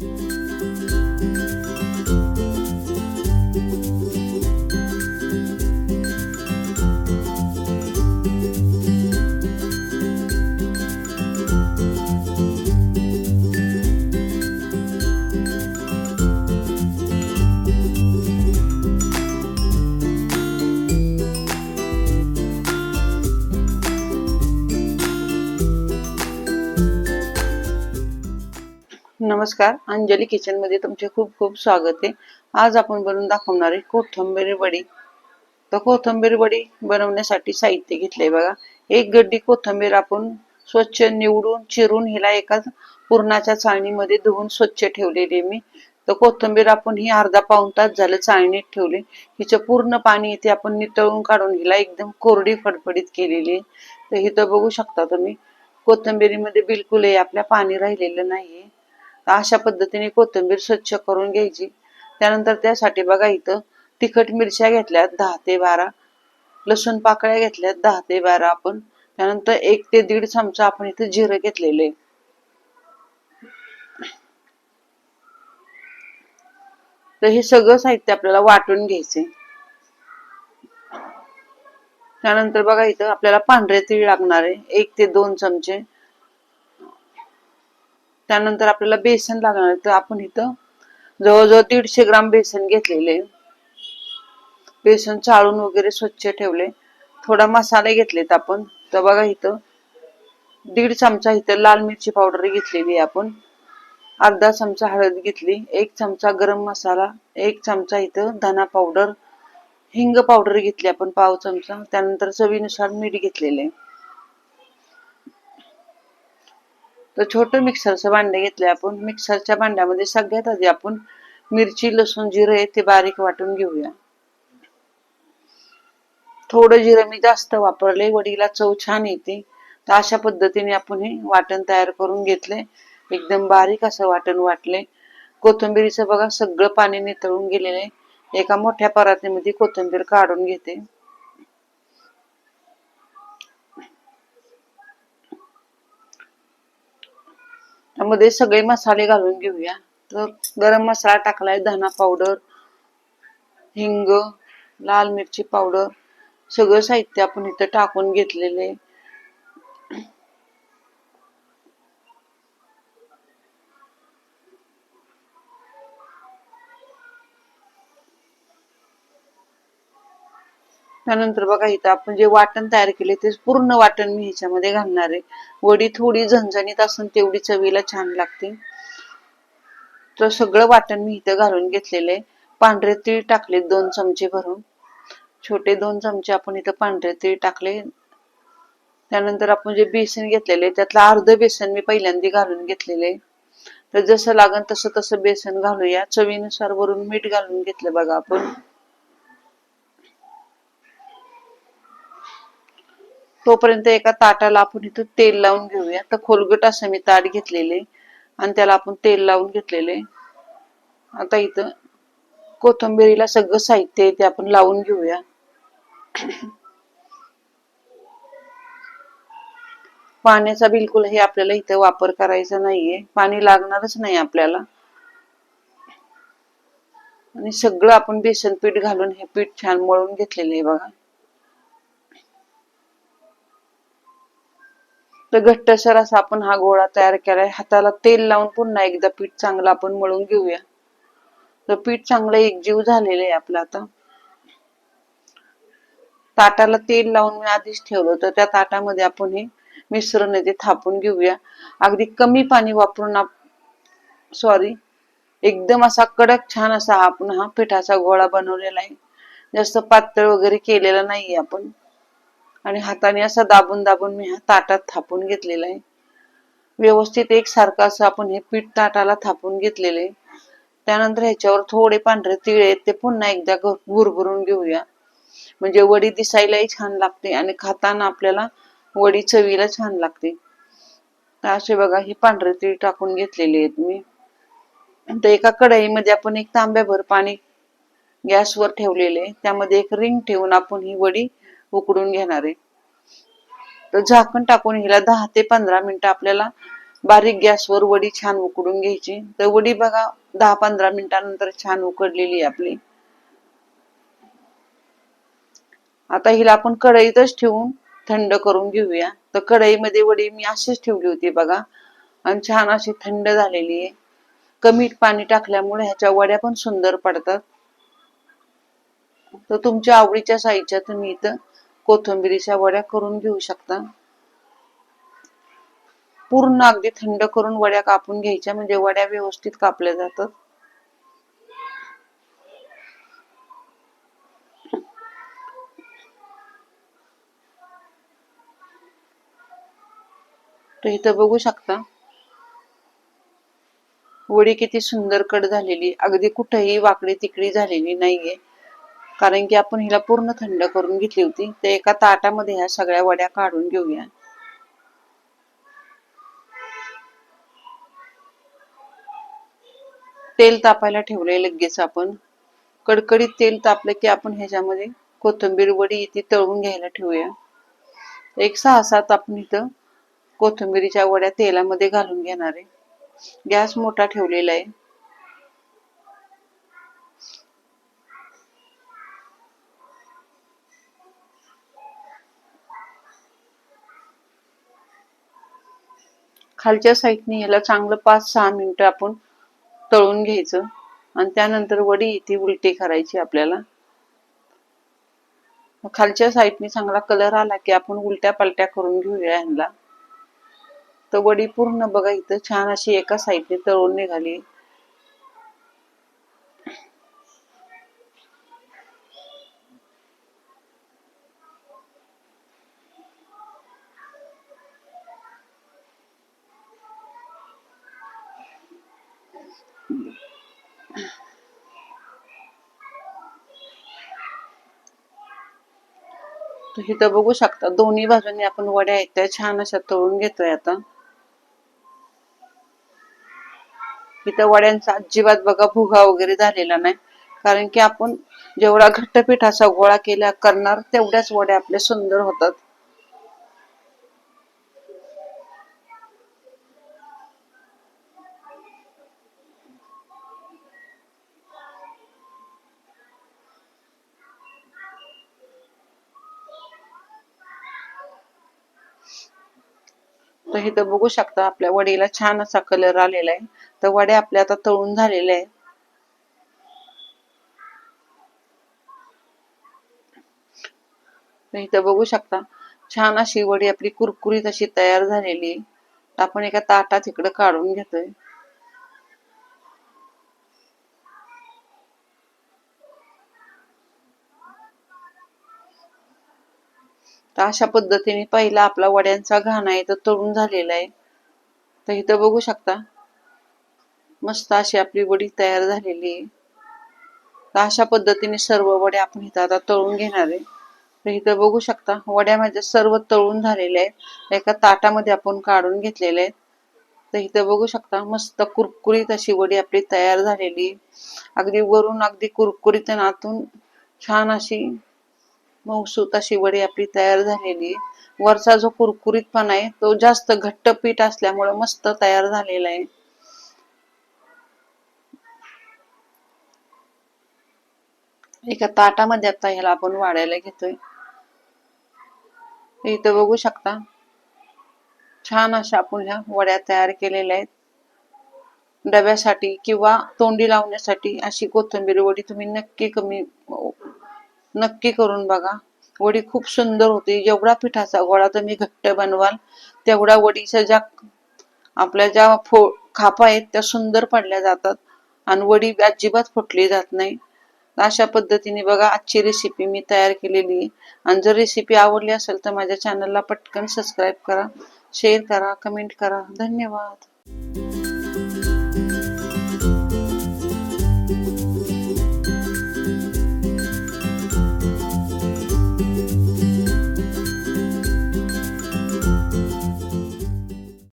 Bye. नमस्कार. अंजली किचनमध्ये तुमचे खूप खूप स्वागत आहे. आज आपण बनवून दाखवणार आहे कोथंबीर वडी. तर कोथिंबीर वडी बनवण्यासाठी साहित्य घेतलंय बघा. एक गड्डी कोथिंबीर आपण स्वच्छ निवडून चिरून हिला एका पुरणाच्या चाळणीमध्ये धुवून स्वच्छ ठेवलेली आहे मी. तर कोथिंबीर आपण ही अर्धा पाऊण तास झालं चाळणीत ठेवली. हिचं पूर्ण पाणी इथे आपण नितळून काढून हिला एकदम कोरडी फडफडीत केलेली आहे. तर हिथं बघू शकता तुम्ही. कोथिंबीरीमध्ये बिलकुलही आपल्या पाणी राहिलेलं नाहीये. तर अशा पद्धतीने कोथिंबीर स्वच्छ करून घ्यायची. त्यानंतर त्यासाठी बघा इथं तिखट मिरच्या घेतल्यात दहा ते बारा. लसूण पाकळ्या घेतल्यात दहा ते बारा आपण. त्यानंतर एक ते दीड चमचा आपण इथं जिरं घेतलेलं आहे. तर हे सगळं साहित्य आपल्याला वाटून घ्यायचे त्यानंतर बघा इथं आपल्याला पांढरे तीळ लागणार आहे एक ते दोन चमचे. त्यानंतर आपल्याला बेसन लागणार आहे. तर आपण इथं जवळजवळ दीडशे ग्राम बेसन घेतलेले. बेसन चाळून वगैरे स्वच्छ ठेवले. थोडा मसाले घेतलेत आपण. तर बघा इथं दीड चमचा इथं लाल मिरची पावडर घेतलेली आहे आपण. अर्धा चमचा हळद घेतली. एक चमचा गरम मसाला. एक चमचा इथं धना पावडर. हिंग पावडर घेतली आपण पाव चमचा. त्यानंतर चवीनुसार मीठ घेतलेले. तर छोटं मिक्सरचं भांडे घेतले आपण. मिक्सरच्या भांड्यामध्ये सगळ्यात आधी आपण मिरची लसूण जिरं ते बारीक वाटून घेऊया. थोडं जिरं मी जास्त वापरले वडीला चव छान येते. तर अशा पद्धतीने आपण हे वाटण तयार करून घेतले एकदम बारीक असं वाटण वाटले कोथिंबीरीचं बघा सगळं पाणी नितळून गेलेले एका मोठ्या परातीमध्ये कोथिंबीर काढून घेते. त्यामध्ये सगळे मसाले घालून घेऊया. तर गरम मसाला टाकलाय धना पावडर हिंग लाल मिरची पावडर सगळं साहित्य आपण इथं टाकून घेतलेले त्यानंतर बघा इथं आपण जे वाटण तयार केले ते पूर्ण वाटण मी ह्याच्यामध्ये घालणार आहे. वडी थोडी झणझणीत असून तेवढी चवीला छान लागते. तर सगळं वाटण मी इथं घालून घेतलेले पांढरे तीळ टाकले दोन चमचे भरून. छोटे दोन चमचे आपण इथं पांढरे तीळ टाकले. त्यानंतर आपण जे बेसन घेतलेले त्यातलं अर्ध बेसन मी पहिल्यांदा घालून घेतलेले तर जसं लागन तसं तसं बेसन घालूया. चवीनुसार वरून मीठ घालून घेतलं बघा आपण. तोपर्यंत एका ताटाला आपण इथं तेल लावून घेऊया. तर खोलगट असं मी ताट घेतलेले. आणि त्याला आपण तेल लावून घेतलेले. आता इथं कोथंबिरीला सगळं साहित्य आहे ते आपण लावून घेऊया. पाण्याचा बिलकुल हे आपल्याला इथं वापर करायचा नाहीये. पाणी लागणारच नाही आपल्याला. आणि सगळं आपण बेसन पीठ घालून हे पीठ छान मळून घेतलेलं आहे बघा. तर घट्टसर असा आपण हा गोळा तयार केलाय. हाताला तेल लावून पुन्हा एकदा पीठ चांगलं आपण मळून घेऊया. तर पीठ चांगलं एकजीव झालेलं आहे आपलं आता. ताटाला तेल लावून मी आधीच ठेवलं तर त्या ताटामध्ये आपण हे मिश्रण आहे ते थापून घेऊया. अगदी कमी पाणी वापरून सॉरी एकदम असा कडक छान असा आपण हा पिठाचा गोळा बनवलेला आहे. जास्त पातळ वगैरे केलेला नाहीये आपण. आणि हाताने असं दाबून दाबून मी हा ताटात थापून घेतलेला आहे. व्यवस्थित एकसारखं असं आपण हे पीठ ताटाला थापून घेतलेले त्यानंतर ह्याच्यावर थोडे पांढरे तिळ आहेत ते पुन्हा एकदा भुरभुरून घेऊया. म्हणजे वडी दिसायलाही छान लागते आणि खाताना आपल्याला वडी चवीला छान लागते. तर असे बघा ही पांढरे तीळ टाकून घेतलेले आहेत मी. तर एका कढईमध्ये आपण एक तांब्याभर पाणी गॅसवर ठेवलेले त्यामध्ये एक रिंग ठेवून आपण ही वडी उकडून घेणार आहे. तर झाकण टाकून हिला दहा ते पंधरा मिनिटं आपल्याला बारीक गॅसवर वडी छान उकडून घ्यायची. तर वडी बघा दहा पंधरा मिनिटानंतर छान उकडलेली आपली. आता हिला आपण कढईतच ठेवून थंड करून घेऊया. तर कढईमध्ये वडी मी अशीच ठेवली होती बघा. आणि छान अशी थंड झालेली आहे. कमी पाणी टाकल्यामुळे ह्याच्या वड्या पण सुंदर पडतात. तर तुमच्या आवडीच्या साईजच्या तुम्ही इथं कोथिंबिरीच्या वड्या करून घेऊ शकता. पूर्ण अगदी थंड करून वड्या कापून घ्यायच्या म्हणजे वड्या व्यवस्थित कापल्या जातात. तर इथं बघू शकता. वडी किती सुंदर कट झालेली अगदी कुठेही वाकडी तिकडी झालेली नाहीये. कारण की आपण हिला पूर्ण थंड करून घेतली होती. तर एका ताटामध्ये ह्या सगळ्या वड्या काढून घेऊया. तेल तापायला ठेवलंय लगेच आपण. कडकडीत तेल तापलं की आपण ह्याच्यामध्ये कोथिंबीर वडी ती तळून घ्यायला ठेवूया. एक सहा सात आपण इथं कोथिंबीरीच्या वड्या तेलामध्ये घालून घेणार आहे. गॅस मोठा ठेवलेला आहे. खालच्या साईडने याला चांगलं पाच सहा मिनिटं आपण तळून घ्यायचं. आणि त्यानंतर वडी ती उलटी करायची आपल्याला. खालच्या साईडने चांगला कलर आला की आपण उलट्या पालट्या करून घेऊया ह्यांना तर वडी पूर्ण बघा इथं छान अशी एका साईडने तळून निघाली. इथं बघू शकता दोन्ही बाजूनी आपण वड्या आहेत त्या छान अशा तळून घेतोय आता. इथं वड्यांचा अजिबात बघा भुगा वगैरे झालेला नाही. कारण की आपण जेवढा घट्टपीठ असा गोळा केला करणार तेवढ्याच वड्या आपल्या सुंदर होतात. तर इथं बघू शकता आपल्या वडीला छान असा कलर आलेला आहे. तर वड्या आपल्या आता तळून झालेल्या आहे तर इथं बघू शकता छान अशी वडी आपली कुरकुरीत अशी तयार झालेली आहे. आपण एका ताटात इकडं काढून घेतोय. तर अशा पद्धतीने पहिला आपला वड्यांचा घाण आहे तर तळून झालेला आहे. तर इथं बघू शकता. मस्त अशी आपली वडी तयार झालेली आहे. तर अशा पद्धतीने सर्व वड्या आपण इथं आता तळून घेणार आहे. तर इथं बघू शकता वड्या माझ्या सर्व तळून झालेल्या आहेत. एका ताटामध्ये आपण काढून घेतलेल्या आहेत. तर इथं बघू शकता मस्त कुरकुरीत अशी वडी आपली तयार झालेली अगदी वरून अगदी कुरकुरीत आतून छान अशी मऊसूत अशी वडी आपली तयार झालेली आहे. वरचा जो कुरकुरीतपणा आहे तो जास्त घट्ट पीठ असल्यामुळे मस्त तयार झालेला आहे. एका ताटामध्ये आता ह्याला आपण वाढायला घेतोय. इथं बघू शकता. छान अशा आपण ह्या वड्या तयार केलेल्या आहेत. डब्यासाठी किंवा तोंडी लावण्यासाठी अशी कोथिंबीर वडी तुम्ही नक्की कमी नक्की करून बघा. वडी खूप सुंदर होती. जेवढा पिठाचा गोळा तुम्ही घट्ट बनवाल तेवढा वडीच्या ज्या आपल्या ज्या फो खापा आहेत त्या सुंदर पडल्या जातात आणि वडी अजिबात फुटली जात नाही. अशा पद्धतीने बघा आजची रेसिपी मी तयार केलेली आहे. आणि जर रेसिपी आवडली असेल तर माझ्या चॅनलला पटकन सबस्क्राईब करा शेअर करा कमेंट करा. धन्यवाद.